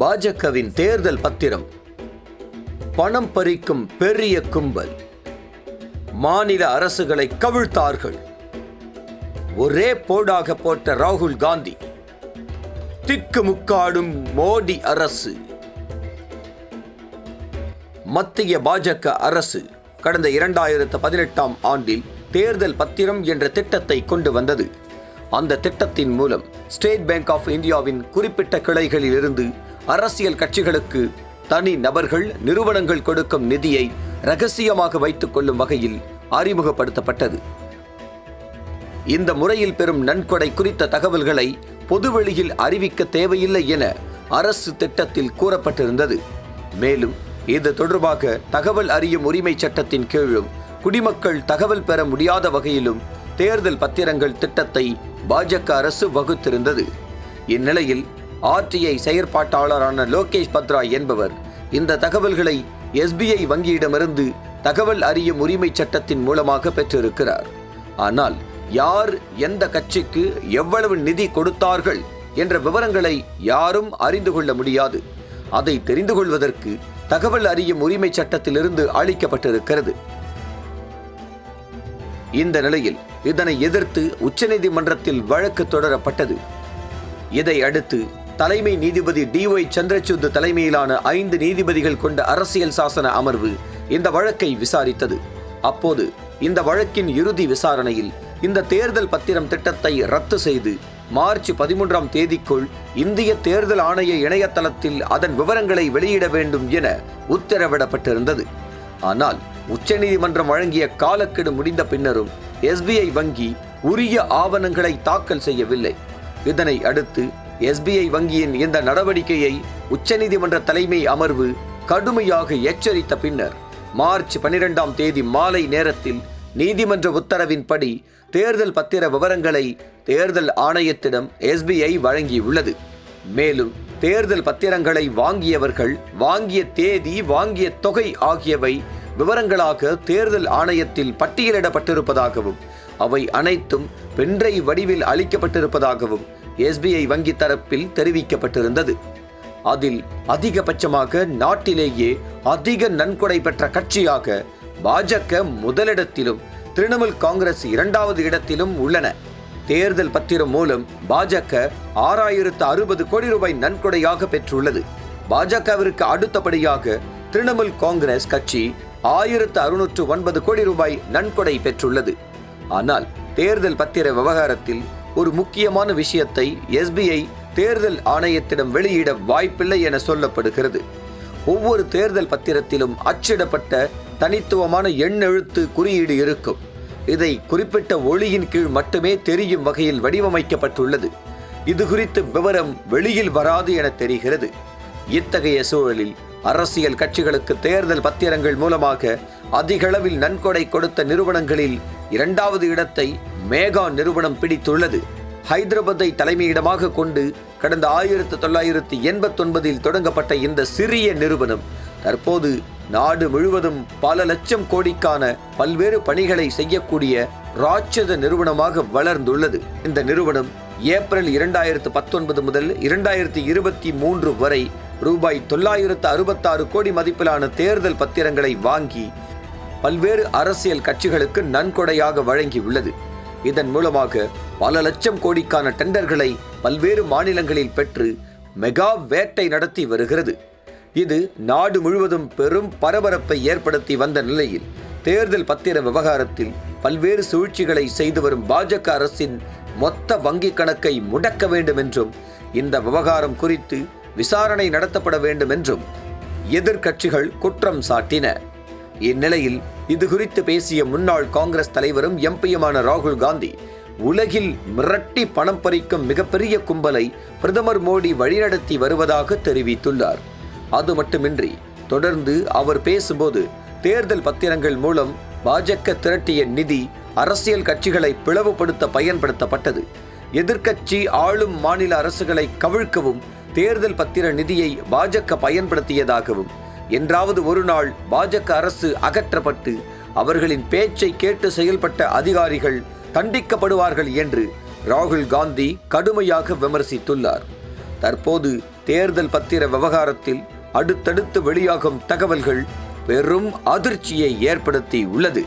பாஜகவின் தேர்தல் பத்திரம். பணம் பறிக்கும் பெரிய கும்பல். மாநில அரசுகளை கவிழ்த்தார்கள். ஒரே போடாக போட்ட ராகுல் காந்தி. திக்குமுக்காடும் மோடி அரசு. மத்திய பாஜக அரசு கடந்த இரண்டாயிரத்து பதினெட்டாம் ஆண்டில் தேர்தல் பத்திரம் என்ற திட்டத்தை கொண்டு வந்தது. அந்த திட்டத்தின் மூலம் ஸ்டேட் பேங்க் ஆஃப் இந்தியாவின் குறிப்பிட்ட கிளைகளில் இருந்து அரசியல் கட்சிகளுக்கு தனி நபர்கள் நிறுவனங்கள் கொடுக்கும் நிதியை ரகசியமாக வைத்துக் கொள்ளும் வகையில் அறிமுகப்படுத்தப்பட்டது. இந்த முறையில் பெறும் நன்கொடை குறித்த தகவல்களை பொதுவெளியில் அறிவிக்க தேவையில்லை என அரசு திட்டத்தில் கூறப்பட்டிருந்தது. மேலும் இது தொடர்பாக தகவல் அறியும் உரிமை சட்டத்தின் கீழும் குடிமக்கள் தகவல் பெற முடியாத வகையிலும் தேர்தல் பத்திரங்கள் திட்டத்தை பாஜக அரசு வகுத்திருந்தது. இந்நிலையில் ஆர்டிஐ செயற்பாட்டாளரான லோகேஷ் பத்ரா என்பவர். இந்த தகவல்களை எஸ்பிஐ வங்கியிடமிருந்து தகவல் அறியும் உரிமை சட்டத்தின் மூலமாக பெற்றிருக்கிறார். ஆனால் யார் எந்த கட்சிக்கு எவ்வளவு நிதி கொடுத்தார்கள் என்ற விவரங்களை யாரும் அறிந்து கொள்ள முடியாது. அதை தெரிந்து கொள்வதற்கு தகவல் அறியும் உரிமை சட்டத்திலிருந்து அளிக்கப்பட்டிருக்கிறது. இந்த நிலையில் இதனை எதிர்த்து உச்சநீதிமன்றத்தில் வழக்கு தொடரப்பட்டது. இதை அடுத்து தலைமை நீதிபதி டிஒய் சந்திரசூட் தலைமையிலான ஐந்து நீதிபதிகள் கொண்ட அரசியல் சாசன அமர்வு இந்த வழக்கை விசாரித்தது. அப்போது இந்த வழக்கின் இறுதி விசாரணையில் இந்த தேர்தல் பத்திரம் திட்டத்தை ரத்து செய்து மார்ச் பதிமூன்றாம் தேதிக்குள் இந்திய தேர்தல் ஆணைய இணையதளத்தில் அதன் விவரங்களை வெளியிட வேண்டும் என உத்தரவிடப்பட்டிருந்தது. ஆனால் உச்சநீதிமன்றம் வழங்கிய காலக்கெடு முடிந்த பின்னரும் எஸ்பிஐ வங்கி உரிய ஆவணங்களை தாக்கல் செய்யவில்லை. இதனை அடுத்து எஸ்பிஐ வங்கியின் இந்த நடவடிக்கையை உச்சநீதிமன்ற தலைமை அமர்வு கடுமையாக எச்சரித்த பின்னர் மார்ச் பனிரெண்டாம் தேதி மாலை நேரத்தில் நீதிமன்ற உத்தரவின்படி தேர்தல் பத்திர விவரங்களை தேர்தல் ஆணையத்திடம் எஸ்பிஐ வழங்கியுள்ளது. மேலும் தேர்தல் பத்திரங்களை வாங்கியவர்கள் வாங்கிய தேதி வாங்கிய தொகை ஆகியவை விவரங்களாக தேர்தல் ஆணையத்தில் பட்டியலிடப்பட்டிருப்பதாகவும் அவை அனைத்தும் பென்றை வடிவில் அளிக்கப்பட்டிருப்பதாகவும் எஸ்பிஐ வங்கி தரப்பில் தெரிவிக்கப்பட்டிருந்தது. அதில் அதிகபட்சமாக நாட்டிலேயே அதிக நன்கொடை பெற்ற கட்சியாக பாஜக முதலிடத்திலும் திரிணாமுல் காங்கிரஸ் இரண்டாவது இடத்திலும் உள்ளன. தேர்தல் பத்திரம் மூலம் பாஜக ஆறாயிரத்து அறுபது கோடி ரூபாய் நன்கொடையாக பெற்றுள்ளது. பாஜகவிற்கு அடுத்தபடியாக திரிணாமுல் காங்கிரஸ் கட்சி ஆயிரத்து அறுநூற்று ஒன்பது கோடி ரூபாய் நன்கொடை பெற்றுள்ளது. ஆனால் தேர்தல் பத்திர விவகாரத்தில் ஒரு முக்கியமான விஷயத்தை எஸ்பிஐ தேர்தல் ஆணையத்திடம் வெளியிட வாய்ப்பில்லை என சொல்லப்படுகிறது. ஒவ்வொரு தேர்தல் பத்திரத்திலும் அச்சிடப்பட்ட தனித்துவமான எண்ணெழுத்து குறியீடு இருக்கும். இதை குறிப்பிட்ட ஒளியின் கீழ் மட்டுமே தெரியும் வகையில் வடிவமைக்கப்பட்டுள்ளது. இது குறித்து விவரம் வெளியில் வராது என தெரிகிறது. இத்தகைய சூழலில் அரசியல் கட்சிகளுக்கு தேர்தல் பத்திரங்கள் மூலமாக அதிகளவில் நன்கொடை கொடுத்த நிறுவனங்களில் இரண்டாவது இடத்தை மேகா நிறுவனம் பிடித்துள்ளது. ஹைதராபாத்தை தலைமையிடமாக கொண்டு கடந்த ஆயிரத்து தொள்ளாயிரத்து எண்பத்தொன்பதில் தொடங்கப்பட்ட இந்த சிறிய நிறுவனம் தற்போது நாடு முழுவதும் பல லட்சம் கோடிக்கான பல்வேறு பணிகளை செய்யக்கூடிய ராட்சத நிறுவனமாக வளர்ந்துள்ளது. இந்த நிறுவனம் ஏப்ரல் இரண்டாயிரத்து பத்தொன்பது முதல் இரண்டாயிரத்து இருபத்தி மூன்று வரை ரூபாய் தொள்ளாயிரத்து அறுபத்தாறு கோடி மதிப்பிலான தேர்தல் பத்திரங்களை வாங்கி பல்வேறு அரசியல் கட்சிகளுக்கு நன்கொடையாக வழங்கியுள்ளது. இதன் மூலமாக பல லட்சம் கோடிக்கான டெண்டர்களை பல்வேறு மாநிலங்களில் பெற்று மெகா வேட்டை நடத்தி வருகிறது. இது நாடு முழுவதும் பெரும் பரபரப்பை ஏற்படுத்தி வந்த நிலையில் தேர்தல் பத்திர விவகாரத்தில் பல்வேறு சூழ்ச்சிகளை செய்து வரும் பாஜக அரசின் மொத்த வங்கிக் கணக்கை முடக்க வேண்டும் என்றும் இந்த விவகாரம் குறித்து விசாரணை நடத்தப்பட வேண்டும் என்றும் எதிர்க்கட்சிகள் குற்றம் சாட்டின. இந்நிலையில் இது குறித்து பேசிய முன்னாள் காங்கிரஸ் தலைவரும் எம்பியுமான ராகுல் காந்தி உலகில் மிரட்டி பணம் பறிக்கும் மிகப்பெரிய கும்பலை பிரதமர் மோடி வழிநடத்தி வருவதாக தெரிவித்துள்ளார். அது மட்டுமின்றி தொடர்ந்து அவர் பேசும்போது தேர்தல் பத்திரங்கள் மூலம் பாஜக திரட்டிய நிதி அரசியல் கட்சிகளை பிளவுபடுத்த பயன்படுத்தப்பட்டது. எதிர்க்கட்சி ஆளும் மாநில அரசுகளை கவிழ்க்கவும் தேர்தல் பத்திர நிதியை பாஜக பயன்படுத்தியதாகவும் என்றாவது ஒரு நாள் பாஜக அரசு அகற்றப்பட்டு அவர்களின் பேச்சை கேட்டு செயல்பட்ட அதிகாரிகள் தண்டிக்கப்படுவார்கள் என்று ராகுல் காந்தி கடுமையாக விமர்சித்துள்ளார். தற்போது தேர்தல் பத்திர விவகாரத்தில் அடுத்தடுத்து வெளியாகும் தகவல்கள் பெரும் அதிர்ச்சியை ஏற்படுத்தி உள்ளது.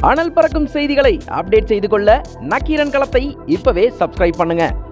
அனல் பறக்கும் செய்திகளை அப்டேட் செய்து கொள்ள நக்கீரன் களத்தை இப்பவே சப்ஸ்கிரைப் பண்ணுங்க.